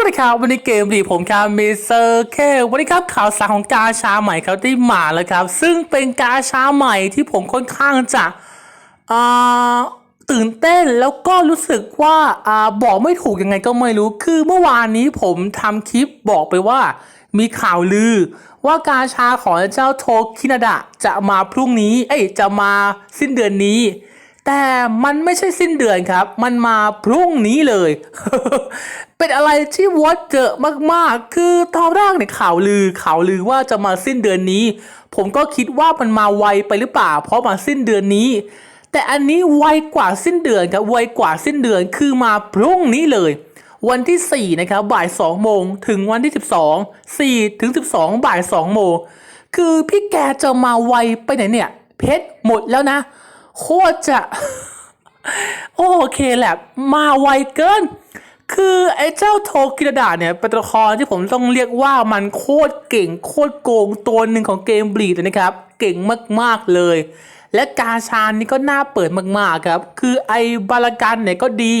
วัสดีครับวันนี้เกมดีผมครับมิสเตอร์เควันนี้ครับข่าวสารของกาชาใหม่ครับที่มาแล้วครับ ซึ่งเป็นกาชาใหม่ที่ผมค่อนข้างจะอ่าตื่นเต้นแล้วก็รู้สึกว่าอ่าบอกไม่ถูกยังไงก็ไม่รู้คือเมื่อวานนี้ผมทำคลิปบอกไปว่า มีข่าวลือ ว่ากาชาของเจ้าโทคินาดะจะมาพรุ่งนี้ เอ้ยจะมาสิ้นเดือนนี้ แต่มันไม่ใช่สิ้นเดือนครับ มันมาพรุ่งนี้เลย เป็นอะไรที่วอดเจอมากๆ คือตอนแรกเนี่ยข่าวลือข่าวลือว่าจะมาสิ้นเดือนนี้ ผมก็คิดว่ามันมาไวไปหรือเปล่า เพราะมาสิ้นเดือนนี้ แต่อันนี้ไวกว่าสิ้นเดือนครับ ไวกว่าสิ้นเดือน คือมาพรุ่งนี้เลย วันที่ 4 นะครับ บ่าย 2 โมง ถึงวันที่ 12 4 ถึง 12 บ่าย 2 โมง คือพี่แกจะมาไวไปไหนเนี่ย เพชรหมดแล้วนะ โคตรจะ โอเคแหละมาไวเกิน คือไอ้เจ้าโทกิรดาเนี่ยเป็นตัวละครที่ผมต้องเรียกว่ามันโคตรเก่งโคตรโกงตัวหนึ่งของเกมบลีดนะครับ เก่งมากๆเลย และกาชานนี่ก็น่าเปิดมากๆครับ คือไอ้บาลากันเนี่ยก็ดี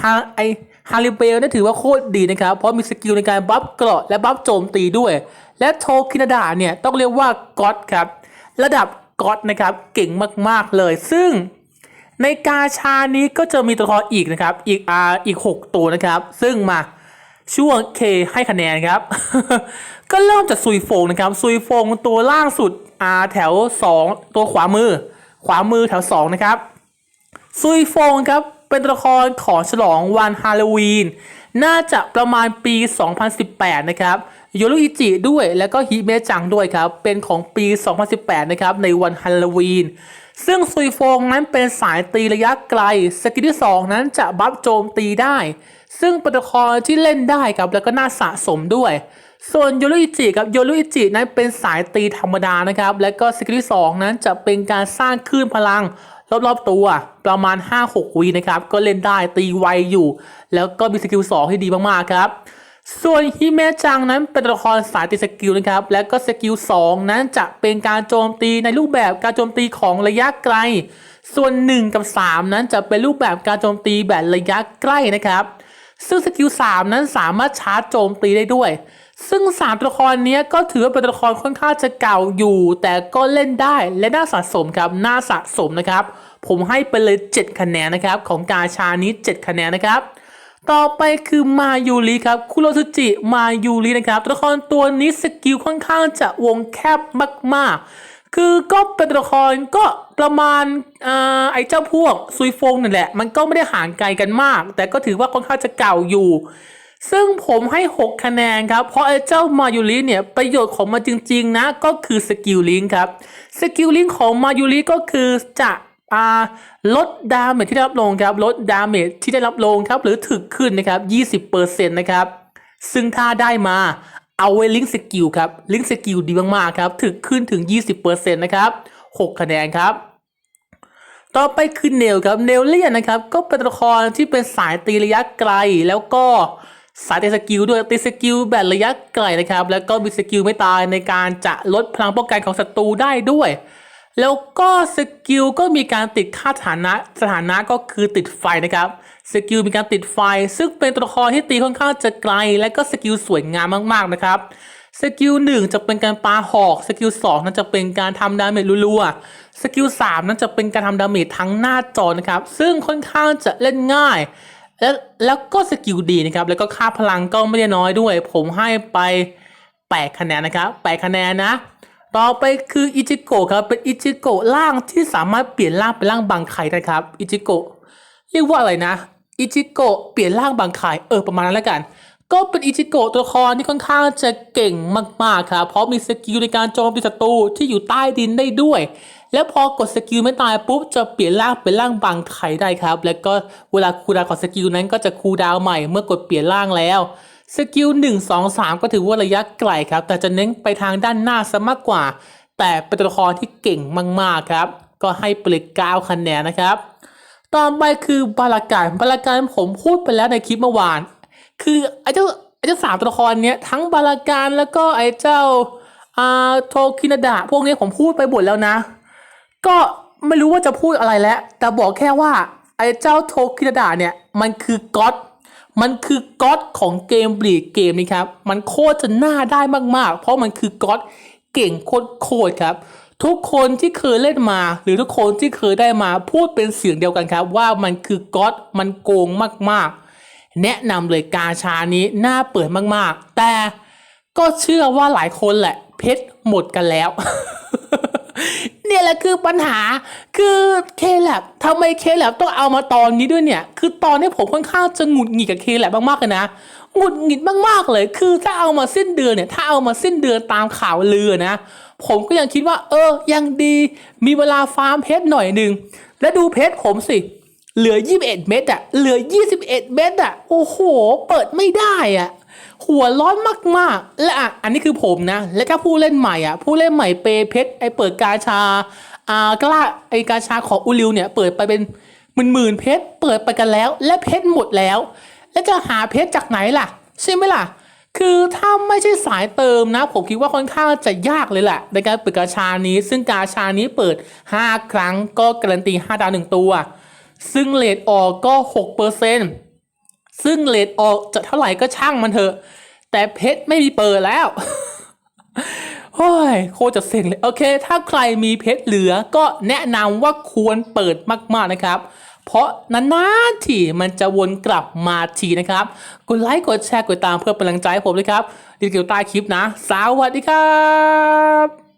ฮาไอฮาริเบลนี่ถือว่าโคตรดีนะครับ เพราะมีสกิลในการบัฟเกราะและบัฟโจมตีด้วย และโทคินาดาเนี่ยต้องเรียกว่าก็อดครับ ระดับ ก็อดนะครับเก่งมากๆเลย ซึ่งในกาชานี้ก็จะมีตัวละครอีกนะครับอีกอ่าอีก 6 ตัวนะครับ ซึ่งมาช่วงเคให้คะแนนครับ ก็เริ่มจากซุยโฟงนะครับซุยโฟงตัวล่างสุดอาแถว 2 ตัวขวามือ ขวามือแถว 2 นะครับซุยโฟงครับเป็นตัวละครของฉลองวันฮาโลวีน น่าจะประมาณปี 2018 นะครับ โยรุอิจิด้วยแล้วก็ฮิเมจังด้วยครับ เป็นของปี 2018 นะครับในวันฮาโลวีน ซึ่งซุยฟงนั้นเป็นสายตีระยะไกล สกิลที่ 2 นั้นจะบัฟโจมตีได้ ซึ่งป็นตัวละครที่เล่นได้ครับแล้วก็น่าสะสมด้วย ส่วนโยรุอิจิกับโยรุอิจินั้นเป็นสายตีธรรมดานะครับและก็สกิลที่ 2 นั้นจะเป็นการสร้างคลื่นพลังรอบๆตัวประมาณ 5-6วีนะครับก็เล่นได้ตีไวอยู่ แล้วก็มีสกิล2ที่ดีมากๆครับ ส่วนฮิเมจังนั้นเป็นตัวละครสายตีสกิลนะครับ และก็สกิล 2 นั้นจะเป็นการโจมตีในรูปแบบการโจมตีของระยะไกล ส่วน 1 กับ 3 นั้นจะเป็นรูปแบบการโจมตีแบบระยะใกล้นะครับ ซึ่งสกิล 3 นั้นสามารถชาร์จโจมตีได้ด้วย ซึ่ง 3 ตัวละครนี้ก็ถือว่าเป็นตัวละครค่อนข้างจะเก่าอยู่ แต่ก็เล่นได้และน่าสะสมครับ น่าสะสมนะครับ ผมให้ไปเลย 7 คะแนนนะครับของกาชานี้ 7 คะแนนนะครับ ต่อไปคือมายูริครับคุโรซุจิมายูรินะครับตัวละครตัวนี้สกิลค่อนข้างจะวงแคบมากๆ คือก็เป็นตัวละครก็ประมาณอไอ้เจ้าพวกซุยฟงนั่นแหละ มันก็ไม่ได้ห่างไกลกันมาก แต่ก็ถือว่าค่อนข้างจะเก่าอยู่ ซึ่งผมให้ 6 คะแนนครับ เพราะไอ้เจ้ามายูริเนี่ยประโยชน์ของมันจริง ๆ นะ ก็คือสกิลลิงครับสกิลลิงของมายูริก็คือจะ อาลดดาเมจที่ได้รับลงครับลดดาเมจที่ได้รับลงครับหรือถึกขึ้นนะครับ20%นะครับซึ่งถ้าได้มาเอาไว้ลิงก์สกิลครับลิงก์สกิลดีมากๆครับถึกขึ้นถึง 20%นะครับ6คะแนนครับต่อไปคือเนลครับเนลเลียนนะครับก็เป็นตัวละครที่เป็นสายตีระยะไกล แล้วก็สายตีสกิลด้วยตีสกิลแบบระยะไกลนะครับ แล้วก็มีสกิลไม่ตายในการจะลดพลังป้องกันของศัตรูได้ด้วย แล้วก็สกิลก็มีการติดค่าสถานะสถานะก็คือติดไฟนะครับสกิลมีการติดไฟ ซึ่งเป็นตัวละครที่ตีค่อนข้างจะไกล และก็สกิลสวยงามมากๆนะครับสกิลหนึ่งจะเป็นการปาหอกสกิลสองนั้นจะเป็นการทำดาเมจรัวๆสกิลสามนั้นจะเป็นการทำดาเมจทั้งหน้าจอนะครับ ซึ่งค่อนข้างจะเล่นง่าย และแล้วก็สกิลดีนะครับ แล้วก็ค่าพลังก็ไม่ได้น้อยด้วย ผมให้ไป 8 คะแนนนะครับ 8 คะแนนนะ ต่อไปคืออิจิโกะครับเป็นอิจิโกะล่างที่สามารถเปลี่ยนร่างเป็นร่างบางไข่ได้ครับอิจิโกะเรียกว่าอะไรนะอิจิโกะเปลี่ยนร่างบางไข่เออประมาณนั้นแล้วกัน ก็เป็นอิจิโกะตัวละครที่ค่อนข้างจะเก่งมากๆครับเพราะมีสกิลในการโจมตีศัตรูที่อยู่ใต้ดินได้ด้วย แล้วพอกดสกิลไม่ตายปุ๊บจะเปลี่ยนร่างเป็นร่างบางไข่ได้ครับ แล้วก็เวลาคูลดาวน์ของสกิลนั้นก็จะคูลดาวน์ใหม่เมื่อกดเปลี่ยนร่างแล้ว สกิล1 2 3 ก็ถือว่าระยะไกลครับ แต่จะเน้นไปทางด้านหน้าซะมากกว่า แต่เป็นตัวละครที่เก่งมากๆครับ ก็ให้ปเลย9คะแนนนะครับ ต่อไปคือบาลาการบาลาการผมพูดไปแล้วในคลิปเมื่อวาน คือไอ้เจ้าไอ้เจ้าสามตัวละครเนี้ยทั้งบาลาการแล้วก็ไอ้เจ้าอ่าโทคินาดะพวกนี้ผมพูดไปหมดแล้วนะ ก็ไม่รู้ว่าจะพูดอะไรแล้ว แต่บอกแค่ว่าไอ้เจ้าโทคินาดะเนี่ยมันคือก็อด มันคือก๊อตของเกมบลีดเกมนี้ครับ มันโคตรจะน่าได้มากๆ เพราะมันคือก๊อตเก่งโคตรครับ ทุกคนที่เคยเล่นมา หรือทุกคนที่เคยได้มาพูดเป็นเสียงเดียวกันครับ ว่ามันคือก๊อตมันโกงมากๆ แนะนำเลยกาชานี้น่าเปิดมากๆ แต่ก็เชื่อว่าหลายคนแหละเพชรหมดกันแล้ว ละคือปัญหา คือเคแลบทำไมเคแลบต้องเอามาตอนนี้ด้วยเนี่ย คือตอนนี้ผมค่อนข้างจะหงุดหงิดกับเคแลบมากๆเลยนะหงุดหงิดมากๆเลย คือถ้าเอามาสิ้นเดือนเนี่ย ถ้าเอามาสิ้นเดือนตามข่าวลือนะ ผมก็ยังคิดว่า เออ ยังดี มีเวลาฟาร์มเพชรหน่อยหนึ่ง แล้วดูเพชรผมสิ เหลือ 21 เม็ดอะเหลือ 21 เม็ดอะโอ้โห เปิดไม่ได้อะ หัวร้อนมากๆ และอะอันนี้คือผมนะ และถ้าผู้เล่นใหม่อะผู้เล่นใหม่เปเพชรไอเปิดกาชาอ่ากล้าไอกาชาของอุลิวเนี่ยเปิดไปเป็นหมื่นหมื่นๆเพชรเปิดไปกันแล้ว และเพชรหมดแล้ว แล้วจะหาเพชรจากไหนล่ะใช่ไหมล่ะ คือถ้าไม่ใช่สายเติมนะ ผมคิดว่าค่อนข้างจะยากเลยแหละในการเปิดกาชานี้ ซึ่งกาชานี้เปิด 5 ครั้งก็การันตี 5 ดาวหนึ่งตัว ซึ่งเลทออกก็ 6%เปอร์เซึ่งเลทออกจะเท่าไหร่ก็ช่างมันเถอะ แต่เพชรไม่มีเปิดแล้วโอ้ยโคตรจะเซ็งเลย โอเค ถ้าใครมีเพชรเหลือก็แนะนำว่าควรเปิดมากๆนะครับ เพราะนานๆทีมันจะวนกลับมาทีนะครับ กดไลค์กดแชร์กดตามเพื่อเป็นกำลังใจให้ผมเลยครับดีเกี่ยวใต้คลิปนะ สวัสดีครับ